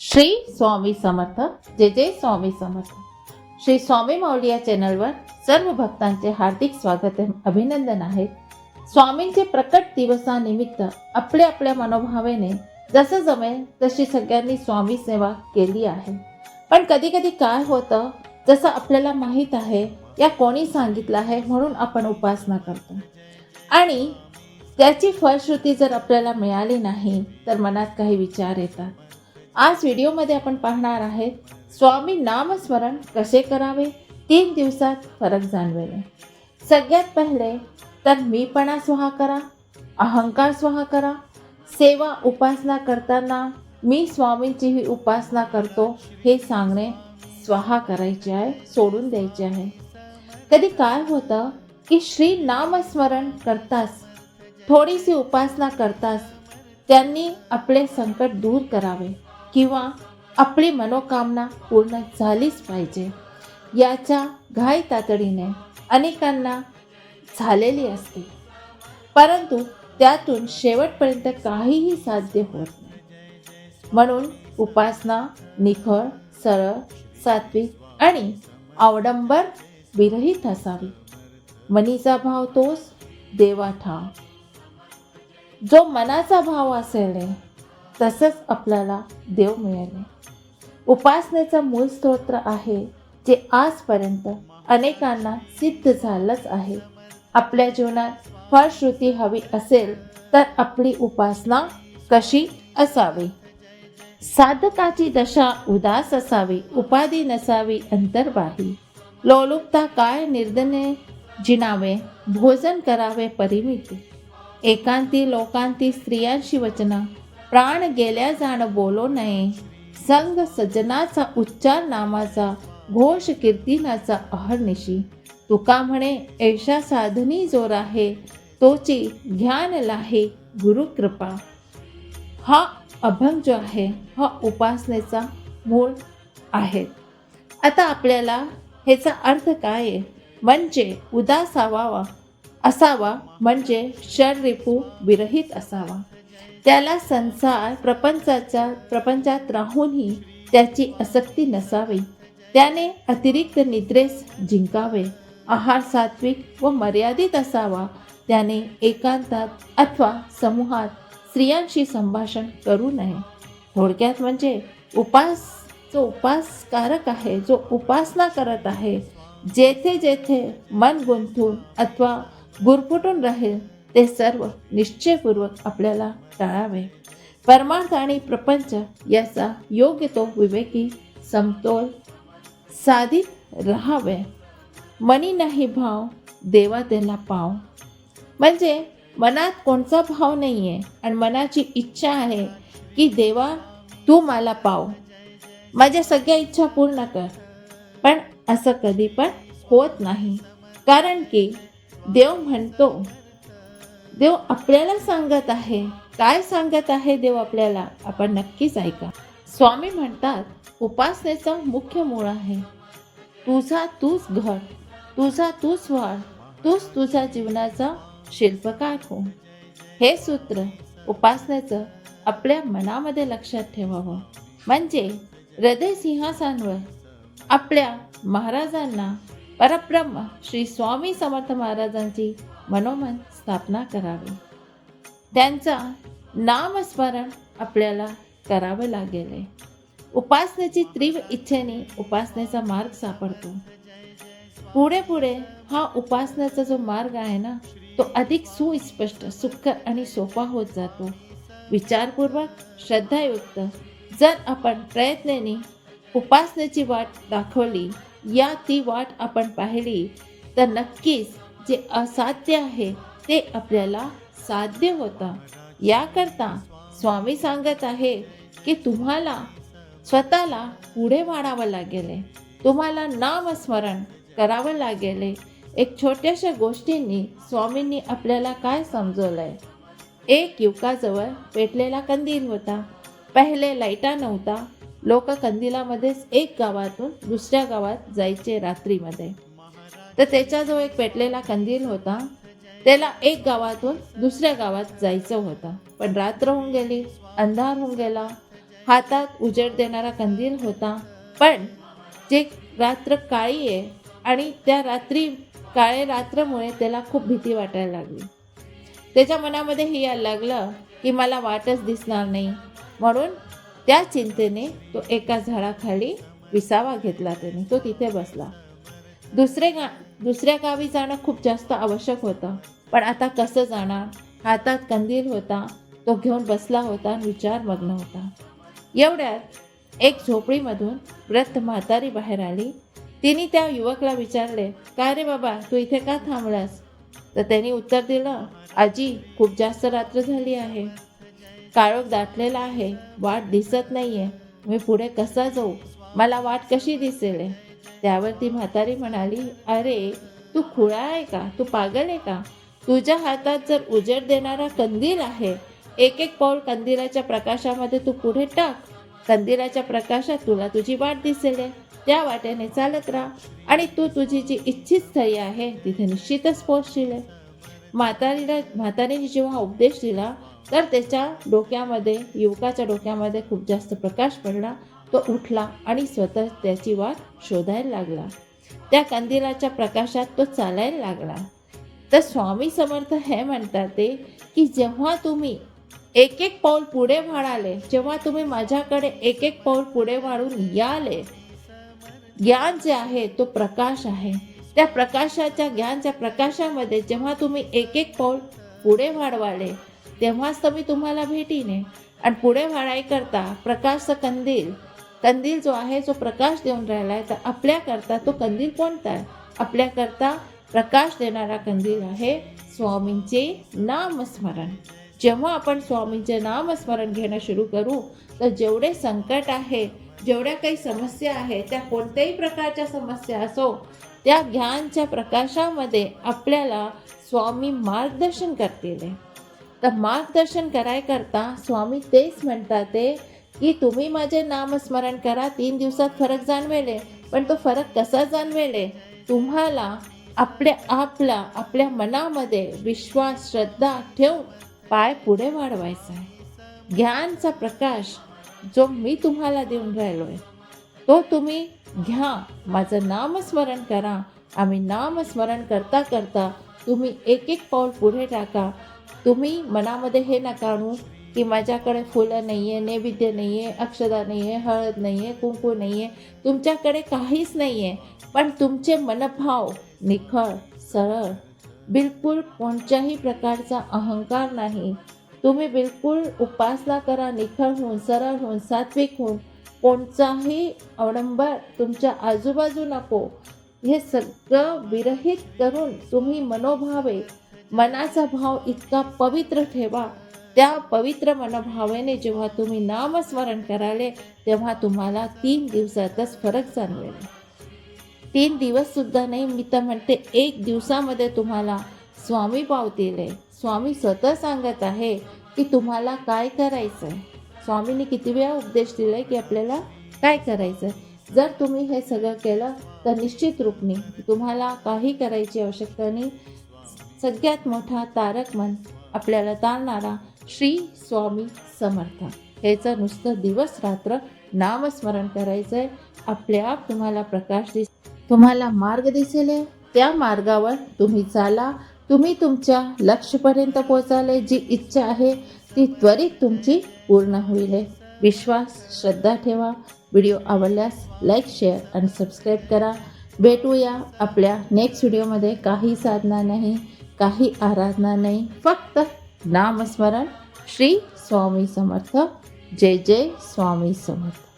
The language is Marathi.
श्री स्वामी समर्थ जय जय स्वामी समर्थ. श्री स्वामी माऊली या चॅनलवर सर्व भक्तांचे हार्दिक स्वागत अभिनंदन आहे. स्वामींचे प्रकट दिवसानिमित्त आपल्या आपल्या मनोभावेने जसं जमेल तशी सगळ्यांनी स्वामी सेवा केली आहे. पण कधी कधी काय होतं जसं आपल्याला माहीत आहे या कोणी सांगितलं आहे म्हणून आपण उपासना करतो. आणि त्याची फलश्रुती जर आपल्याला मिळाली नाही तर मनात काही विचार येतात. आज व्हिडिओमध्ये आपण पाहणार आहेत स्वामी नामस्मरण कसे करावे? तीन दिवसात फरक जाणवेल. सगळ्यात पहिले तर मीपणा स्वाहा करा अहंकार स्वाहा करा सेवा उपासना करताना मी स्वामींची ही उपासना करतो हे सांगणे स्वाहा करायचे आहे सोडून द्यायचे आहे. कधी काय होतं की श्री नामस्मरण करताच थोडीशी उपासना करताच त्यांनी आपले संकट दूर करावे. किंवा आपली मनोकामना पूर्ण झालीच पाहिजे. याच्या घाई तातडीने अनेकांना झालेली असते. परंतु त्यातून शेवटपर्यंत काहीही साध्य होत नाही. म्हणून उपासना निखळ सरळ सात्विक आणि आवडंबर विरहित असावी. मनीचा भाव तोच देवा ठाव जो मनाचा भाव असेल तसंच आपल्याला देव मिळाले. उपासनेचं मूळ स्तोत्र आहे जे आजपर्यंत अनेकांना सिद्ध झालंच आहे. आपल्या जीवनात फळश्रुती हवी असेल तर आपली उपासना कशी असावी? साधकाची दशा उदास असावी उपाधी नसावी अंतर्बाही. लोलुपता काय निर्दने जिनावे भोजन करावे परिमिती. एकांती लोकांती स्त्रियांशी वचना प्राण गेल्या जाण बोलो नये. संग सज्जनाचा उच्चार नामाचा घोष कीर्तिनाचा अहर्निशी तुका म्हणे ऐशा साधनी जोर आहे तोची ध्यान लाहे गुरुकृपा हा अभंग जो आहे हा उपासनेचा मूळ आहे. आता आपल्याला ह्याचा अर्थ काय आहे? म्हणजे उदासावा असावा असावा म्हणजे शररिपू विरहित असावा. त्याला संसार प्रपंचाच्या प्रपंचात राहूनही त्याची आसक्ती नसावी. त्याने अतिरिक्त निद्रेस जिंकावे. आहार सात्विक व मर्यादित असावा. त्याने एकांतात अथवा समूहात स्त्रियांशी संभाषण करू नये. थोडक्यात म्हणजे उपास जो उपासकारक आहे जो उपासना करत आहे जेथे जेथे मन गुंतून अथवा गुरफुटून राहील ते सर्व निश्चयपूर्वक आपल्याला टाळावे परमार्थ आणि प्रपंच याचा योग्य तो विवेकी समतोल साधित राहावे. मनी नाही भाव देवा त्याला पाव. म्हणजे मनात कोणता भाव नाही आहे आणि मनाची इच्छा आहे की देवा तू मला पाव. माझ्या सगळ्या इच्छा पूर्ण कर. पण असं कधी पण होत नाही. कारण की देव म्हणतो देव आपल्याला सांगत आहे काय सांगत आहे देव आपल्याला? आपण नक्कीच ऐका. स्वामी म्हणतात उपासनेचा मुख्य मूळ आहे. तुझा तूच घर तुझा तूच वाढ तूच तुझ्या जीवनाचा शिल्पकार हो. हे सूत्र उपासनेचं आपल्या मनामध्ये लक्षात ठेवावं. म्हणजे हृदय सिंहासांवर आपल्या महाराजांना परब्रह्म श्री स्वामी समर्थ महाराजांची मनोमन स्थापना करावी. त्यांचा नामस्मरण आपल्याला करावं लागेल. उपासनेची तीव्र इच्छेने उपासनेचा मार्ग सापडतो. पुढे पुढे हा उपासनेचा जो मार्ग आहे ना तो अधिक सुस्पष्ट सुखकर आणि सोपा होत जातो. विचारपूर्वक श्रद्धायुक्त जर आपण प्रयत्नाने उपासनेची वाट दाखवली या ती वाट आपण पाहिली तर नक्कीच जे असाध्य आहे ते आपल्याला साध्य होतं. याकरता स्वामी सांगत आहे की तुम्हाला स्वतःला पुढे वाढावं लागेल. तुम्हाला नामस्मरण करावं लागेल. एक छोट्याशा गोष्टींनी स्वामींनी आपल्याला काय समजवलंय? एक युवकाजवळ पेटलेला कंदील होता. पहिले लाईटा नव्हता. लोक कंदिलामध्येच एक गावातून दुसऱ्या गावात जायचे रात्रीमध्ये. तर त्याच्याजवळ एक पेटलेला कंदील होता. त्याला एक गावातून दुसऱ्या गावात जायचं होतं. पण रात्र होऊन गेली अंधार होऊन गेला. हातात उजेड देणारा कंदील होता. पण जे रात्र काळी आहे आणि त्या रात्री काळे रात्रमुळे त्याला खूप भीती वाटायला लागली. त्याच्या मनामध्ये हे यायला लागलं की मला वाटच दिसणार नाही. म्हणून त्या चिंतेने तो एका झाडाखाली विसावा घेतला त्याने. तो तिथे बसला. दुसरे गा दुसऱ्या गावी जाणं खूप जास्त आवश्यक होतं. पण आता कसं जाणार? हातात कंदील होता तो घेऊन बसला होता आणि विचारमग्न होता. एवढ्यात एक झोपडीमधून व्रत म्हातारी बाहेर आली. तिने त्या युवकला विचारले काय रे बाबा तू इथे का थांबलास? तर त्यांनी उत्तर दिलं आजी खूप जास्त रात्र झाली आहे. काळोख दाटलेला आहे वाट दिसत नाहीये. मी पुढे कसा जाऊ? मला वाट कशी दिसेल? आहे?" त्यावर ती म्हातारी म्हणाली अरे तू खुळा आहे का? तू पागल आहे का? तुझ्या हातात जर उजेड देणारा कंदील आहे एक एक पाऊल कंदिलाच्या प्रकाशामध्ये तू पुढे टाक. कंदिलाच्या प्रकाशात तुला तुझी वाट दिसेल. त्या वाटेने चालत राहा आणि तू तुझी जी इच्छित स्थळी आहे तिथे निश्चितच पोहोचशील. म्हातारीला म्हातारीने जेव्हा उपदेश दिला तर त्याच्या डोक्यामध्ये युवकाच्या डोक्यामध्ये खूप जास्त प्रकाश पडला तो उठला आणि स्वतः त्याची वाट शोधायला लागला. त्या कंदिलाच्या प्रकाशात तो चालायला लागला. तर स्वामी समर्थ हे म्हणतात ते की जेव्हा तुम्ही एक एक पाऊल पुढे वाढाले जेव्हा तुम्ही माझ्याकडे एक एक पाऊल पुढे वाढून याले ज्ञान जे आहे तो प्रकाश आहे. त्या प्रकाशाच्या ज्ञानच्या प्रकाशामध्ये जेव्हा तुम्ही एक एक पाऊल पुढे वाढवाले तेव्हाच तर मी तुम्हाला भेटीने. आणि पुढे वाढायकरता करता कंदील कंदील जो आहे जो प्रकाश देऊन राहिला आहे तर आपल्याकरता तो कंदील कोणता आहे? आपल्याकरता प्रकाश देणारा कंदील आहे स्वामींचे नामस्मरण. जेव्हा आपण स्वामींचे नामस्मरण घेणं सुरू करू तर जेवढे संकट आहे जेवढ्या काही समस्या आहे त्या कोणत्याही प्रकारच्या समस्या असो त्या ज्ञानच्या प्रकाशामध्ये आपल्याला स्वामी मार्गदर्शन करतील. तर मार्गदर्शन करायकरता स्वामी तेच म्हणतात ते की तुम्ही माझे नामस्मरण करा तीन दिवसात फरक जाणवेले. पण तो फरक कसा जाणवेले? तुम्हाला आपल्या आपला आपल्या मनामध्ये विश्वास श्रद्धा ठेवून पाय पुढे वाढवायचा आहे. ज्ञानचा प्रकाश जो मी तुम्हाला देऊन राहिलो आहे तो तुम्ही घ्या. माझं नामस्मरण करा. आम्ही नामस्मरण करता करता तुम्ही एक एक पाऊल पुढे टाका. तुम्ही मनामध्ये हे नका आणू की माझ्याकडे फुलं नाही आहे नैवेद्य नाही आहे अक्षदा नाही आहे हळद नाही आहे कुंकू नाही आहे तुमच्याकडे काहीच नाही आहे पण तुमचे मनभाव निखळ सरळ बिलकुल कोणत्याही प्रकारचा अहंकार नाही. तुम्ही बिलकुल उपासना करा निखळ होऊन सरळ होऊन सात्विक होऊन कोणताही अवडंबर तुमच्या आजूबाजू नको. हे सगळं विरहित करून तुम्ही मनोभावे मनाचा भाव इतका पवित्र ठेवा. त्या पवित्र मनोभावेने जेव्हा तुम्ही नामस्मरण कराले तेव्हा तुम्हाला तीन दिवसातच फरक जाणवेल. तीन दिवससुद्धा नाही मी तर म्हणते एक दिवसामध्ये तुम्हाला स्वामी पावतील आहे. स्वामी स्वतः सांगत आहे की तुम्हाला काय करायचं आहे स्वामीने किती वेळा उपदेश दिला आहे की आपल्याला काय करायचं आहे जर तुम्ही हे सगळं केलं तर निश्चित रूपने तुम्हाला काही करायची आवश्यकता नाही. सगळ्यात मोठा तारक मन आपल्याला ताणणारा श्री स्वामी समर्थ. ह्याचं नुसतं दिवस रात्र नामस्मरण करायचं आहे आपल्याआप तुम्हाला प्रकाश दिस तुम्हाला मार्ग दिसेल. आहे. त्या मार्गावर तुम्ही चाला. तुम्ही तुमच्या लक्ष्यपर्यंत पोहोचाले. जी इच्छा आहे ती त्वरित तुमची पूर्ण होईल. आहे. विश्वास श्रद्धा ठेवा. व्हिडिओ आवडल्यास लाईक शेअर आणि सबस्क्राईब करा. भेटूया आपल्या नेक्स्ट व्हिडिओमध्ये. काही साधना नाही काही आराधना नाही. फक्त नामस्मरण श्री स्वामी समर्थ जय जय स्वामी समर्थ